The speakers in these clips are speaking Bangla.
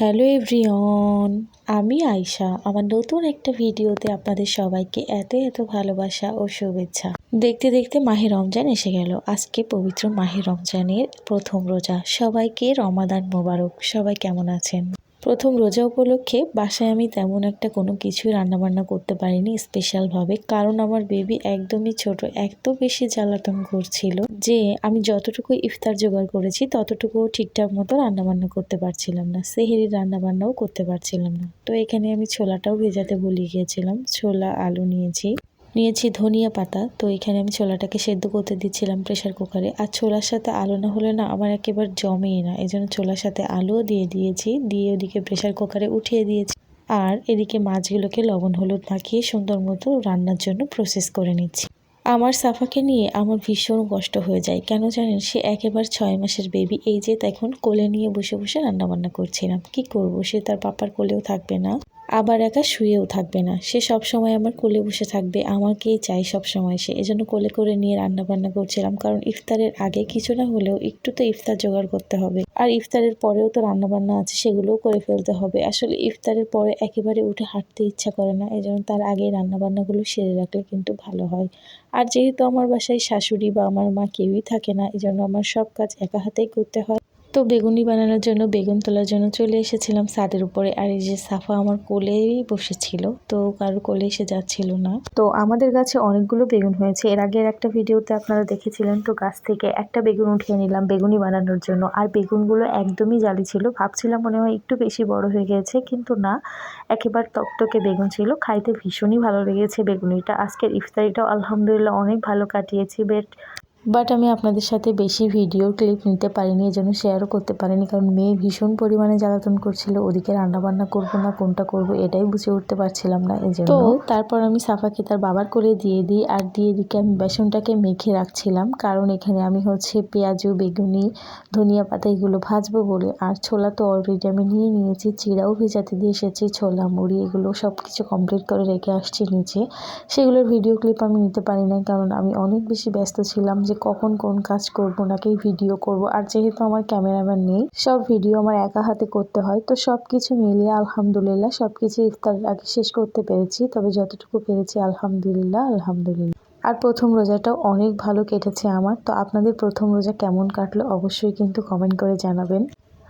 হ্যালো এভরিওন আমি আয়শা। আমার নতুন একটা ভিডিওতে আপনাদের সবাইকে এত এত ভালোবাসা ও শুভেচ্ছা। দেখতে দেখতে মাহে রমজান এসে গেল। আজকে পবিত্র মাহে রমজানের প্রথম রোজা। সবাইকে রমাদান মোবারক। সবাই কেমন আছেন? প্রথম রোজা উপলক্ষে বাসায় আমি তেমন একটা কোনো কিছুই রান্নাবান্না করতে পারিনি স্পেশালভাবে, কারণ আমার বেবি একদমই ছোট, এত বেশি জ্বালাতন করছিল যে আমি যতটুকু ইফতার জোগাড় করেছি ততটুকু ঠিকঠাক মতো রান্নাবান্না করতে পারছিলাম না সেহেরির রান্নাবান্নাও করতে পারছিলাম না। তো এখানে আমি ছোলাটাও ভেজাতে ভুলে গিয়েছিলাম, ছোলা, আলু নিয়েছি। নিয়েছি ধনিয়া পাতা। তো এখানে আমি ছোলাটাকে সেদ্ধ করতে দিচ্ছিলাম প্রেশার কুকারে আর ছোলার সাথে আলু না হলে না আমার একেবারে জমেই না। এই জন্য ছোলার সাথে আলুও দিয়ে দিয়েছি, দিয়ে ওদিকে প্রেশার কুকারে উঠিয়ে দিয়েছি। আর এদিকে মাছগুলোকে লবণ হলুদ মাখিয়ে সুন্দর মতো রান্নার জন্য প্রসেস করে নিচ্ছি। আমার সাফাকে নিয়ে আমার ভীষণ কষ্ট হয়ে যায়। কেন জানেন? সে একেবারে ছয় মাসের বেবি এই যে তখন কোলে নিয়ে বসে বসে রান্নাবান্না করছিলাম। কি করব? সে তার পাপার কোলেও থাকবে না। আবার একা শুয়েও থাকবে না। সে সব সময় আমার কোলে বসে থাকবে। আমাকেই চাই সব সময় সে। এজন্য কোলে করে নিয়ে রান্না বান্না করছিলাম। কারণ ইফতারের আগে কিছু না হলেও একটু তো ইফতার জোগাড় করতে হবে। আর ইফতারের পরেও তো রান্না বান্না আছে, সেগুলোও করে ফেলতে হবে। আসলে ইফতারের পরে একেবারে উঠে হাঁটতে ইচ্ছা করে না। এই জন্য তার আগে রান্না বান্নাগুলো সেরে রাখলে কিন্তু ভালো হয়। আর যেহেতু আমার বাসায় শাশুড়ি বা আমার মা কেউই থাকে না এই জন্য আমার সব কাজ একা হাতেই করতে হয়। তো বেগুনি বানানোর জন্য, বেগুন তোলার জন্য চলে এসেছিলাম ছাদের উপরে। আর এই যে সাফা আমার কোলেই বসেছিল, তো কারও কোলে এসে যাচ্ছিল না। তো আমাদের গাছে অনেকগুলো বেগুন হয়েছে। এর আগের একটা ভিডিওতে আপনারা দেখেছিলেন, তো গাছ থেকে একটা বেগুন উঠিয়ে নিলাম বেগুনি বানানোর জন্য। আর বেগুনগুলো একদমই জালি ছিল, ভাবছিলাম মনে হয় একটু বেশি বড় হয়ে গেছে কিন্তু না, একেবারে টকটকে বেগুন ছিল। খাইতে ভীষণই ভালো লেগেছে বেগুনিটা। আজকের ইফতারিটাও আলহামদুলিল্লাহ অনেক ভালো কাটিয়েছি বেট বাট আমি আপনাদের সাথে বেশি ভিডিও ক্লিপ নিতে পারিনি এই জন্য শেয়ারও করতে পারিনি। কারণ মেয়ে ভীষণ পরিমাণে জ্বালাতন করছিল, ওদিকে রান্নাবান্না করব না, কোনটা করব এটাই বুঝে উঠতে পারছিলাম না এই জন্য তারপর আমি সাফাকে তার বাবার করে দিয়ে দিই, আর দিয়ে দিকে আমি বেসনটাকে মেখে রাখছিলাম। কারণ এখানে আমি হচ্ছে পেঁয়াজু, বেগুনি, ধনিয়া পাতা এগুলো ভাজবো বলে, আর ছোলা তো অলরেডি আমি নিয়ে নিয়েছি, চিড়াও ভেজাতে দিয়ে এসেছি, ছোলা, মুড়ি এগুলো সব কিছু কমপ্লিট করে রেখে আসছি নিচে। সেগুলোর ভিডিও ক্লিপ আমি নিতে পারি না কারণ আমি অনেক বেশি ব্যস্ত ছিলাম যে কখন কোন কাজ করব নাকি ভিডিও করব। আর যেহেতু আমার ক্যামেরাম্যান নেই, সব ভিডিও আমার একা হাতে করতে হয়, তো সব কিছু মিলিয়ে আলহামদুলিল্লাহ সব কিছু আগে শেষ করতে পেরেছি, তবে যতটুকু পেরেছি আলহামদুলিল্লাহ আলহামদুলিল্লাহ। আর প্রথম রোজাটাও অনেক ভালো কেটেছে আমার, তো আপনাদের প্রথম রোজা কেমন কাটলো অবশ্যই কিন্তু কমেন্ট করে জানাবেন।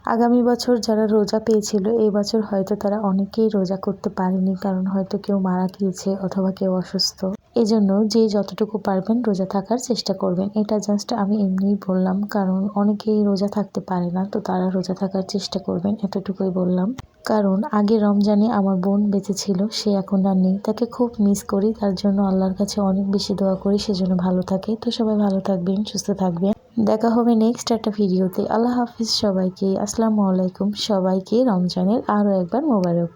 আগামী বছর যারা রোজা পেয়েছিল, এই বছর হয়তো তারা অনেকেই রোজা করতে পারেনি, কারণ হয়তো কেউ মারা গিয়েছে অথবা কেউ অসুস্থ। এজন্য যে যতটুকু পারবেন রোজা থাকার চেষ্টা করবেন। এটা জাস্ট আমি এমনিই বললাম, কারণ অনেকেই রোজা থাকতে পারে না, তো তারা রোজা থাকার চেষ্টা করবেন, এতটুকুই বললাম। কারণ আগে রমজানে আমার বোন বেঁচে ছিল, সে এখন আর নেই। তাকে খুব মিস করি, তার জন্য আল্লাহর কাছে অনেক বেশি দোয়া করি সেজন্য ভালো থাকে। তো সবাই ভালো থাকবেন, সুস্থ থাকবেন। দেখা হবে নেক্সট একটা ভিডিওতে আল্লাহ হাফিজ সবাইকে। আসসালামু আলাইকুম। সবাইকে রমজানের আরও একবার মোবারক।